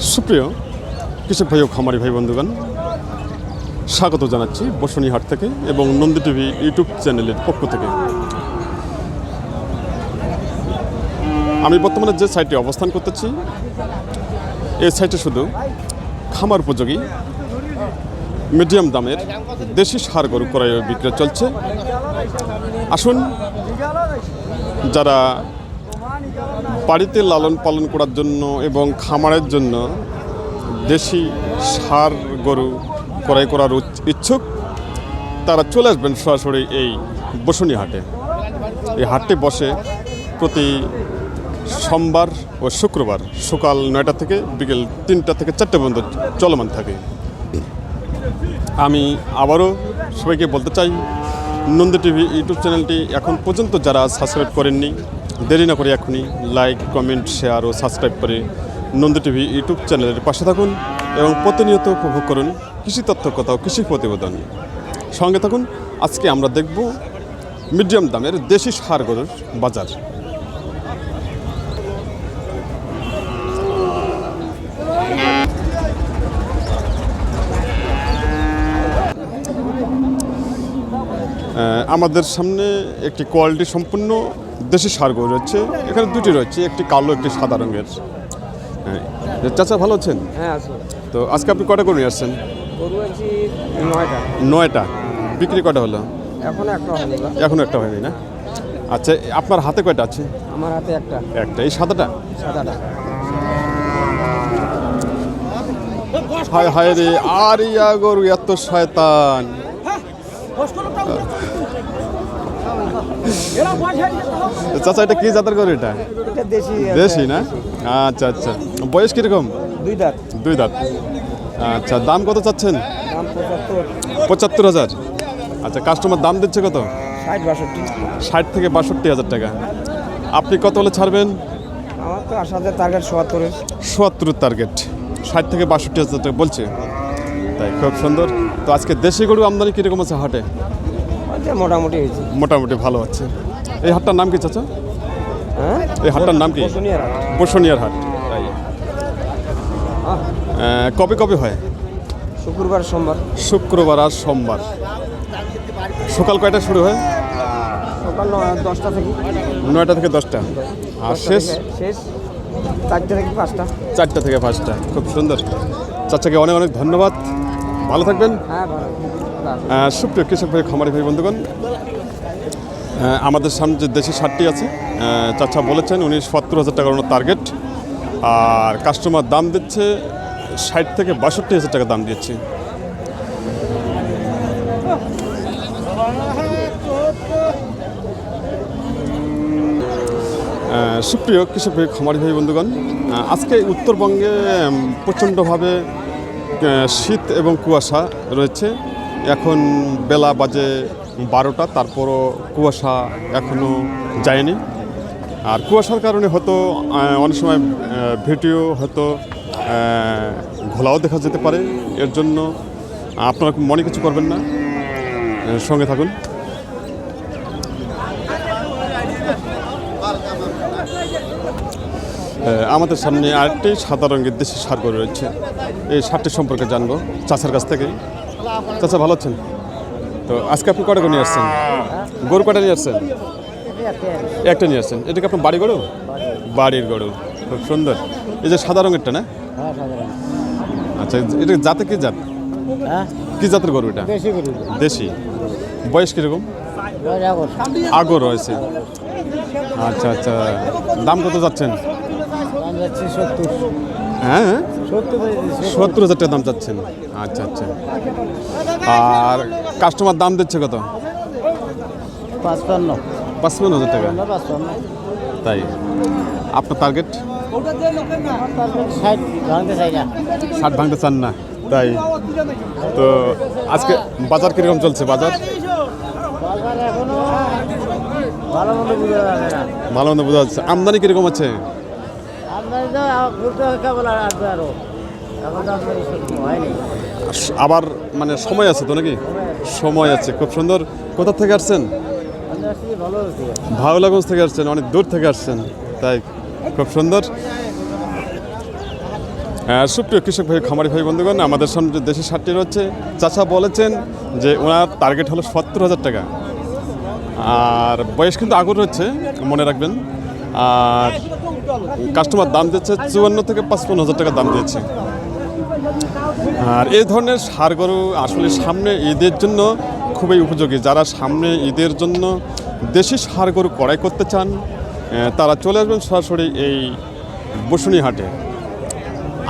সুপ্রিয় কৃষক ভাই ও খামারি ভাই বন্ধুগণ, স্বাগত জানাচ্ছি বসুনিহাট থেকে এবং নন্দী টিভি ইউটিউব চ্যানেলের পক্ষ থেকে। আমি বর্তমানে যে সাইটে অবস্থান করতেছি, এই সাইটে শুধু খামার উপযোগী, মিডিয়াম দামের দেশি সার গরু ক্রয় বিক্রয় চলছে। আসুন, যারা বাড়িতে লালন পালন করার জন্য এবং খামারের জন্য দেশি সার গরু ক্রয় করার ইচ্ছুক, তারা চলে আসবেন সরাসরি এই বসুনি হাটে। এই হাটটি বসে প্রতি সোমবার ও শুক্রবার সকাল নয়টা থেকে বিকেল তিনটা থেকে চারটে পর্যন্ত চলমান থাকে। আমি আবারও সবাইকে বলতে চাই, নন্দী টিভি ইউটিউব চ্যানেলটি এখন পর্যন্ত যারা সাবস্ক্রাইব করেননি দেরি না করে এখনই লাইক কমেন্ট শেয়ার ও সাবস্ক্রাইব করে নন্দ টিভি ইউটিউব চ্যানেলের পাশে থাকুন এবং প্রতিনিয়ত উপভোগ করুন কৃষি তথ্য কথা ও কৃষি প্রতিবেদন। সঙ্গে থাকুন, আজকে আমরা দেখব মিডিয়াম দামের দেশি সার গরুর বাজার। আমাদের সামনে একটি কোয়ালিটি সম্পূর্ণ দেশি সার গরু রয়েছে এখানে দুটি রয়েছে একটি কালো একটি সাদা রঙের। হ্যাঁ চাচা ভালো আছেন? হ্যাঁ তো আজকে আপনি কটা গরু নিয়ে আসছেন? নয়টা। নয়টা। বিক্রি কটা হলো? এখন একটা হয়নি এখন একটা হয়নি না? আচ্ছা আপনার হাতে কয়টা আছে? আমার হাতে একটা। একটা। এই সাদাটা? সাদাটা। হায় হায় রে আর ইয়া গরু এত শয়তান। চাচা এটা কি জাতের গরু এটা? দেশি দেশি না? আচ্ছা আচ্ছা। বয়স কীরকম? দুই দাঁত। দুই দাঁত। আচ্ছা দাম কত চাচ্ছেন? পঁচাত্তর। হাজার। আচ্ছা কাস্টমার দাম দিচ্ছে কত? ষাট বাষট্টি। ষাট থেকে বাষট্টি হাজার টাকা। আপনি কত হলে ছাড়বেন? আমার তো আসাদের টার্গেট সোয়াত্তরের সোয়াত্তরের টার্গেট ষাট থেকে বাষট্টি হাজার টাকা বলছে। তাই খুব সুন্দর। তো আজকে দেশি গরু আমদানি কীরকম আছে হাটে? আচ্ছা মোটামুটি হয়েছে। মোটামুটি ভালো আছে। এই হাটটার নাম কি চাচা? হ্যাঁ? এই হাটটার নাম কি? বসুনিয়ার হাট। কবে কবে হয়? শুক্রবার সোমবার। শুক্রবার আর সোমবার। সকাল কয়টা শুরু হয়? সকাল দশটা থেকে। নয়টা থেকে দশটা। আর শেষ? শেষ। চারটে থেকে পাঁচটা। চারটা থেকে পাঁচটা। খুব সুন্দর। চাচাকে অনেক অনেক ধন্যবাদ। ভালো থাকবেন। হ্যাঁ সুপ্রিয় কৃষক ভাই খামারি ভাই বন্ধুগণ আমাদের সামনে যে দেশি সারটি আছে চাচা বলেছেন উনি সত্তর হাজার টাকার টার্গেট আর কাস্টমার দাম দিচ্ছে ষাট থেকে বাষট্টি হাজার টাকা দাম দিচ্ছে সুপ্রিয় কৃষক ভাই খামারি ভাই বন্ধুগণ আজকে উত্তরবঙ্গে প্রচণ্ডভাবে শীত এবং কুয়াশা রয়েছে। এখন বেলা বাজে বারোটা, তারপরও কুয়াশা এখনও যায়নি। আর কুয়াশার কারণে হয়তো অনেক সময় ভিডিও হয়তো ঘোলাও দেখা যেতে পারে। এর জন্য আপনারা মনে কিছু করবেন না। সঙ্গে থাকুন। আমাদের সামনে আরেকটি সাদা রঙের দেশি সার গরু রয়েছে। এই সারটি সম্পর্কে জানব চাচার কাছ থেকে চাচা ভালো আছেন? তো আজকে আপনি কটা গরু নিয়ে আসছেন? গরু কটা নিয়ে আসছেন? একটা নিয়ে আসছেন। এটা কি আপনার বাড়ি গরু? বাড়ির গরু। খুব সুন্দর। এই যে সাদা রঙেরটা না? আচ্ছা এটা জাতে কি জাত? কি জাতের গরু এটা? দেশি বয়স কীরকম? আগর রয়েছে। আচ্ছা আচ্ছা। দাম কত যাচ্ছেন? হ্যাঁ সত্তর সত্তর হাজার টাকা দাম চাচ্ছেন আচ্ছা আচ্ছা। আর কাস্টমার দাম দিচ্ছে কত? পাঁচপান্ন। পাঁচপান্ন হাজার টাকা। তাই? আপনার টার্গেট ষাট ভাঙতে চান না। তাই। তো আজকে বাজার কীরকম চলছে বাজার? ভালো মন্দ বোঝা যাচ্ছে। আমদানি কীরকম আছে? আবার মানে সময় আছে তো নাকি? সময় আছে খুব সুন্দর। কোথা থেকে আসছেন? ভাওলাগঞ্জ থেকে আসছেন অনেক দূর থেকে আসছেন। তাই খুব সুন্দর। আহ, সুপ্রিয় কৃষক ভাই খামারি ভাই বন্ধুগণ আমাদের সামনে যে দেশি সারটি রয়েছে চাচা বলেছেন যে ওনার টার্গেট হলো সত্তর হাজার টাকা। আর বয়স কিন্তু আগর হচ্ছে মনে রাখবেন। আর কাস্টমার দাম দিচ্ছে চুয়ান্ন থেকে পাঁচপান্ন হাজার টাকা দাম দিয়েছে আর এই ধরনের সার গরু আসলে সামনে ঈদের জন্য খুবই উপযোগী। যারা সামনে ঈদের জন্য দেশি সার গরু ক্রয় করতে চান তারা চলে আসবেন সরাসরি এই বসুনি হাটে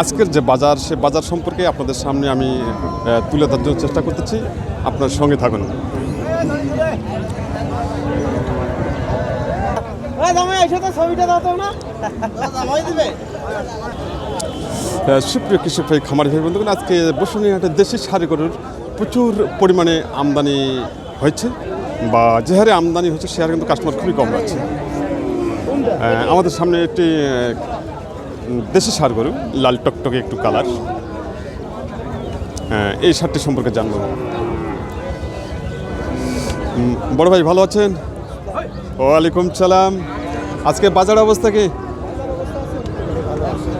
আজকের যে বাজার, সে বাজার সম্পর্কে আপনাদের সামনে আমি তুলে ধরার জন্য চেষ্টা করতেছি। আপনার সঙ্গে থাকুন। আহ, সুপ্রিয় কৃষক ভাই খামারি ভাই বন্ধুগণ আজকে বসুনি হাটে দেশি সারি গরুর প্রচুর পরিমাণে আমদানি হয়েছে বা যে হারে আমদানি হচ্ছে সে হারে কিন্তু কাস্টমার খুবই কম আছে। আমাদের সামনে একটি দেশি সার গরু লাল টকটকে একটু কালার। এই সারটি সম্পর্কে জানব। বড় ভাই ভালো আছেন? ওয়ালাইকুম সালাম। আজকে বাজার অবস্থা কি?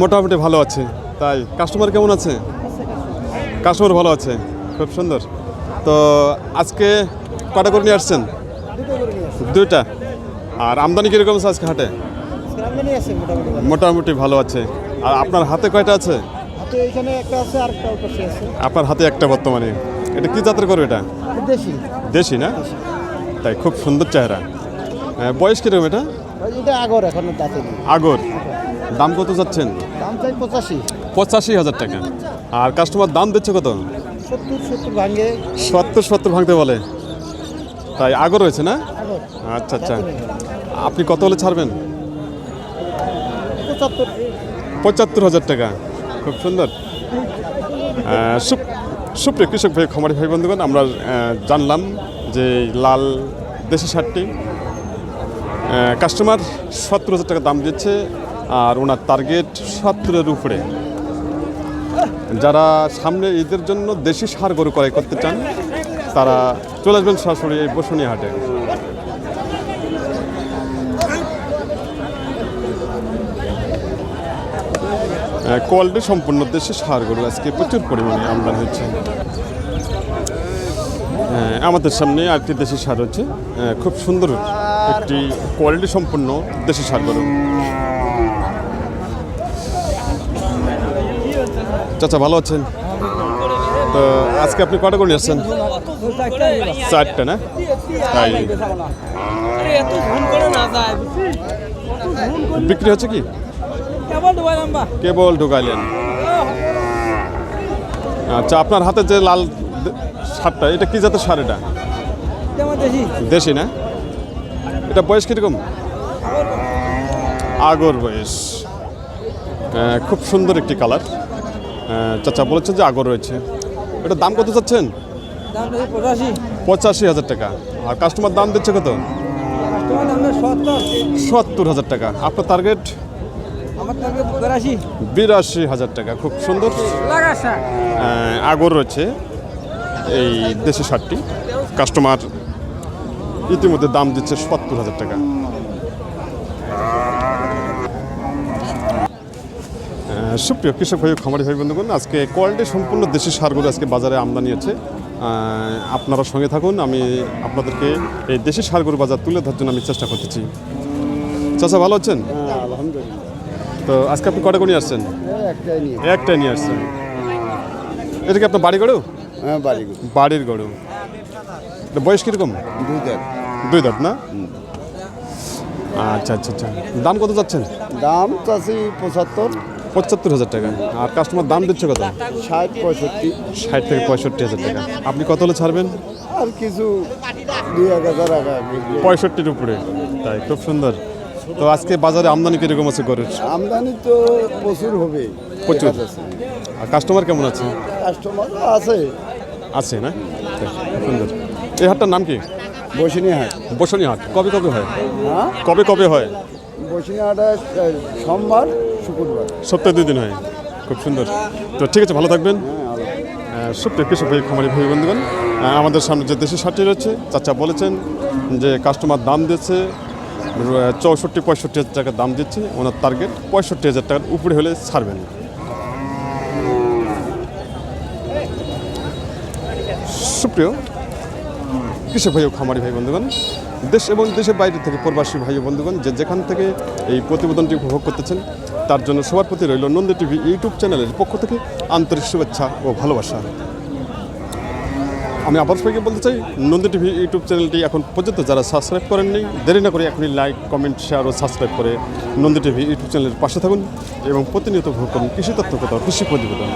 মোটামুটি ভালো আছে। তাই কাস্টমার কেমন আছে? কাস্টমার ভালো আছে খুব সুন্দর। তো আজকে কটা করে নিয়ে আসছেন? দুইটা। আর আমদানি কীরকম আছে আজকে হাটে? মোটামুটি ভালো আছে। আর আপনার হাতে কয়টা আছে? আপনার হাতে একটা বর্তমানে। এটা কি জাতের করবে এটা? দেশি। না? তাই খুব সুন্দর চেহারা। বয়স কীরকম এটা? এটা আগর এখন দাঁতে আগর? দাম কত যাচ্ছেন? দাম চাই পঁচাশি। পঁচাশি হাজার টাকা। আর কাস্টমার দাম দিচ্ছে কত? সত্তর সত্তর ভাঙে। সত্তর সত্তর ভাঙতে বলে। তাই আগর রয়েছে না? আচ্ছা আচ্ছা। আপনি কত হলে ছাড়বেন? পঁচাত্তর। হাজার টাকা। খুব সুন্দর। সুপ্রিয় কৃষক ভাই খামারি ভাই বন্ধুগণ আমরা জানলাম যে লাল দেশি শার্টটি কাস্টমার সত্তর হাজার টাকা দাম দিচ্ছে আর ওনার টার্গেট সত্তরের উপরে। যারা সামনে ঈদের জন্য দেশি সার গরু ক্রয় করতে চান, তারা চলে আসবেন সরাসরি এই বসুনি হাটে কোয়ালিটি সম্পূর্ণ দেশে সার গরু আজকে প্রচুর পরিমাণে আমদানি হচ্ছে। আমাদের সামনে আরেকটি দেশি সার হচ্ছে খুব সুন্দর একটি কোয়ালিটি সম্পন্ন দেশি সার গরু। চাচা ভালো আছেন? তো আজকে আপনি কটা করে আসছেন? চারটা না? তাই। বিক্রি হচ্ছে কি? কেবল ঢুকাইলেন। আচ্ছা আপনার হাতে যে লাল সারটা এটা কি জাতের সার এটা? দেশি না? এটা বয়স কীরকম? আগর বয়স। খুব সুন্দর একটি কালার। চাচা বলেছেন যে আগর রয়েছে। এটা দাম কত চাচ্ছেন? পঁচাশি। হাজার টাকা। আর কাস্টমার দাম দিচ্ছে কত? সত্তর। হাজার টাকা। আপনার টার্গেট বেরাশি। বিরাশি হাজার টাকা। খুব সুন্দর। আগর রয়েছে এই দেশি শার্টটি। কাস্টমার ইতিমধ্যে দাম দিচ্ছে সত্তর হাজার টাকা। সুপ্রিয় কৃষক ভাই খামারি ভাই বন্ধুগণ আজকে কোয়ালিটি সম্পূর্ণ দেশি সারগুলো আজকে বাজারে আমদানি আছে আপনারা সঙ্গে থাকুন আমি আপনাদেরকে এই দেশি সারগুলো বাজার তুলে ধরার জন্য আমি চেষ্টা করতেছি। চাচা ভালো আছেন? হ্যাঁ তো আজকে আপনি কটা করে নিয়ে আসছেন? একটাই নিয়ে আসছেন। এটা কি আপনার বাড়ি গড়েও হ্যাঁ বাড়ির গরু। বয়স কীরকম? দুই দেড় দুই দাঁত না? আচ্ছা আচ্ছা আচ্ছা। দাম কত যাচ্ছেন? দাম চাষি পঁচাত্তর। পঁচাত্তর হাজার টাকা। আর কাস্টমার দাম দিচ্ছে কত? ষাট পঁয়ষট্টি। ষাট থেকে পঁয়ষট্টি হাজার টাকা। আপনি কত হলে ছাড়বেন? আর কিছু দুই এক হাজার পঁয়ষট্টির উপরে। তাই খুব সুন্দর। তো আজকে বাজারে আমদানি কীরকম আছে গরুর? আমদানি তো প্রচুর হবে। প্রচুর। আর কাস্টমার কেমন আছে? কাস্টমার আছে। আছে না? সুন্দর এই হাটটার নাম কি? বসিনি হাট। বসনি হাট। কবে কবে হয়? হ্যাঁ কবে কবে হয়? বসিনি হাটে সোমবার শুক্রবার। সপ্তাহে দুই দিন হয়। খুব সুন্দর। তো ঠিক আছে ভালো থাকবেন। হ্যাঁ সত্যি কৃষক ভাই খামারি ভাই বন্ধুগণ আমাদের সামনে যে দেশি সারটি রয়েছে চাচা বলেছেন যে কাস্টমার দাম দিচ্ছে চৌষট্টি পঁয়ষট্টি হাজার টাকা দাম দিচ্ছে। ওনার টার্গেট পঁয়ষট্টি হাজার টাকার উপরে হলে ছাড়বেন সুপ্রিয়, কৃষক ভাই ও খামারি ভাই বন্ধুগণ, দেশ এবং দেশের বাইরে থেকে প্রবাসী ভাই বন্ধুগণ যে যেখান থেকে এই প্রতিবেদনটি উপভোগ করতেছেন, তার জন্য সবার প্রতি রইল নন্দী টিভি ইউটিউব চ্যানেলের পক্ষ থেকে আন্তরিক শুভেচ্ছা ও ভালোবাসা। আমি আবার সবাইকে বলতে চাই, নন্দী টিভি ইউটিউব চ্যানেলটি এখন পর্যন্ত যারা সাবস্ক্রাইব করেননি, দেরি না করে এখনই লাইক, কমেন্ট, শেয়ার ও সাবস্ক্রাইব করে নন্দী টিভি ইউটিউব চ্যানেলের পাশে থাকুন এবং প্রতিনিয়ত ভোগ করুন কৃষি তত্ত্ব কথা কৃষি প্রতিবেদন।